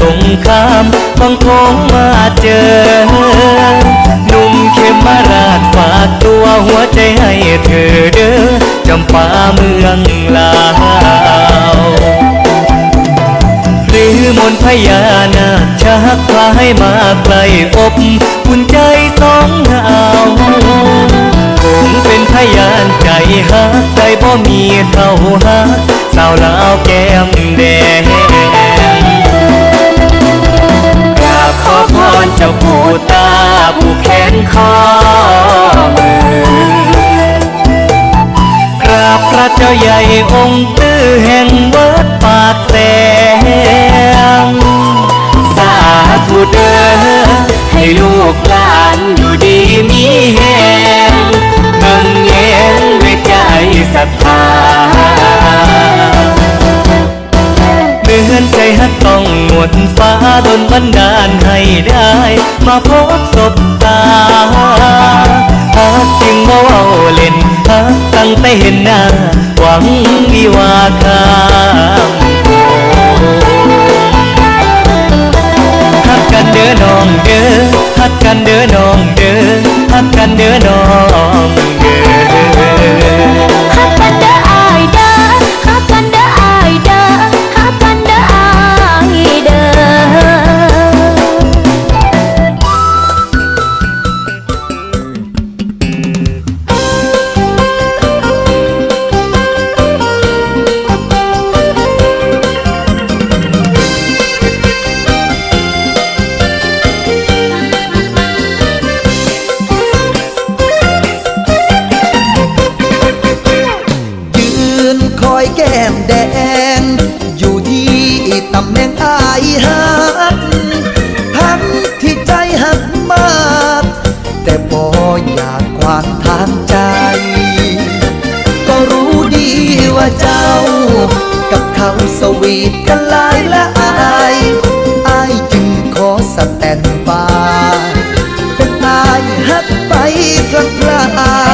คามฟังค้งมาเจอ หนุ่มเขมมาราชฝากตัวหัวใจให้เธอเด้อจำปาเมืองลาวหรือมนพญานาคชักพาให้มาไกลอบอุ่นใจสองหาวคงเป็นพยานใจฮักใจบ่มีเท่าฮักสาวลาวแก้ม ฮักต้องหมดฟ้าดนบันดาลให้ได้ มาพบศบตาฮักจึงบ่เว้าเล่นฮักตั้งแต่เห็นหน้า หวังวิวาคามฮักกันเด้อน้องเด้อฮักกันเด้อน้องเด้อฮักกันเด้อน้อง เขาสวีทกันหลายละอายอายจึงขอสแตนบายเป็นอายหักไปกลางกลาง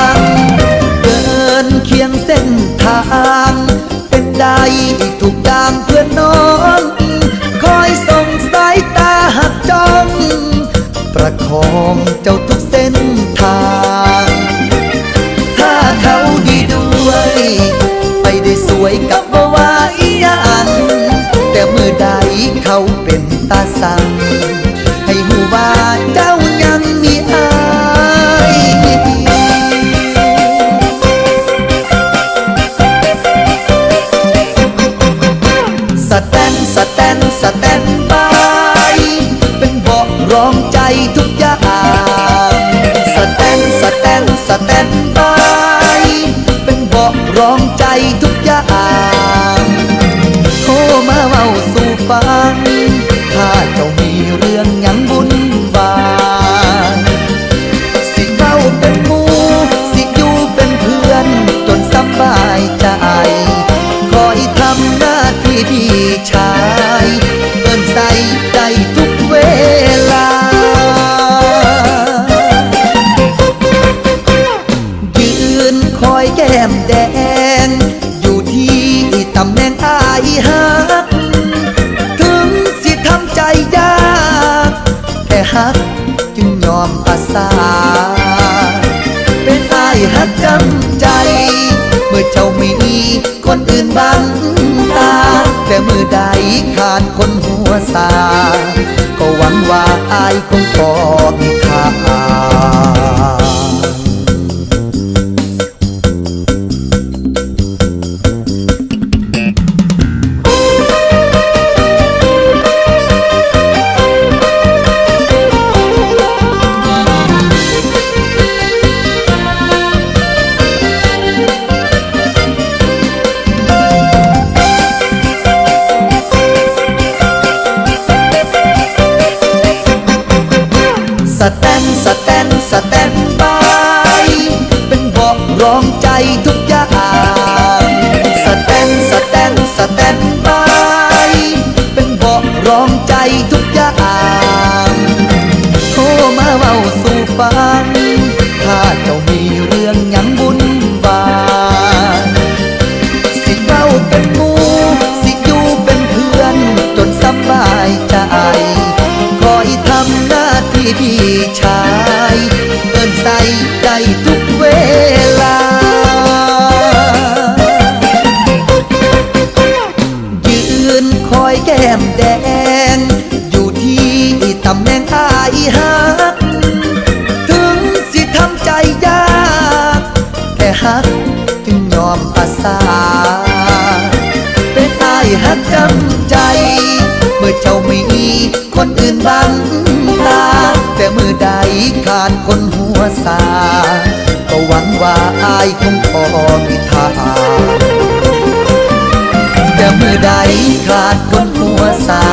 เป็นตาสั่งให้หูว่าเจ้ายังมีอายสแตนสแตนสแตนบายเป็นเบาะรองใจทุกอย่างสแตนสแตนสแตนบายเป็นเบาะรองใจทุกอย่างโทรมาเว้าสู่ฟัง เจ้ามีเรื่องยังบุญบายสิเข้าเป็นมูสิอยู่เป็นเพื่อน จนสบายใจ คอยทำหน้าที่พี่ชาย คนอื่นบังตา แต่มือใดขาดคนหัวสา ก็หวังว่าอายคงพอมีค่า รองใจทุกอย่างสแตนสแตนสแตนบายเป็นเบาะรองใจทุกอย่างโทรมาเว้าสู่ฟังถ้าเจ้ามีเรื่องยังบุญบาสิเฝ้าเป็นหมูสิอยู่เป็นเพื่อนจนสบายใจคอยทำหน้าที่พี่ชาย ฮักจึงยอมอาสาเป็นอายฮักจำใจ เมื่อเจ้าไม่มีคนอื่นบังตา แต่มือใดขาดคนหัวสา ก็หวังว่าอายคงพอมีทางแต่เมื่อใดขาดคนหัวสา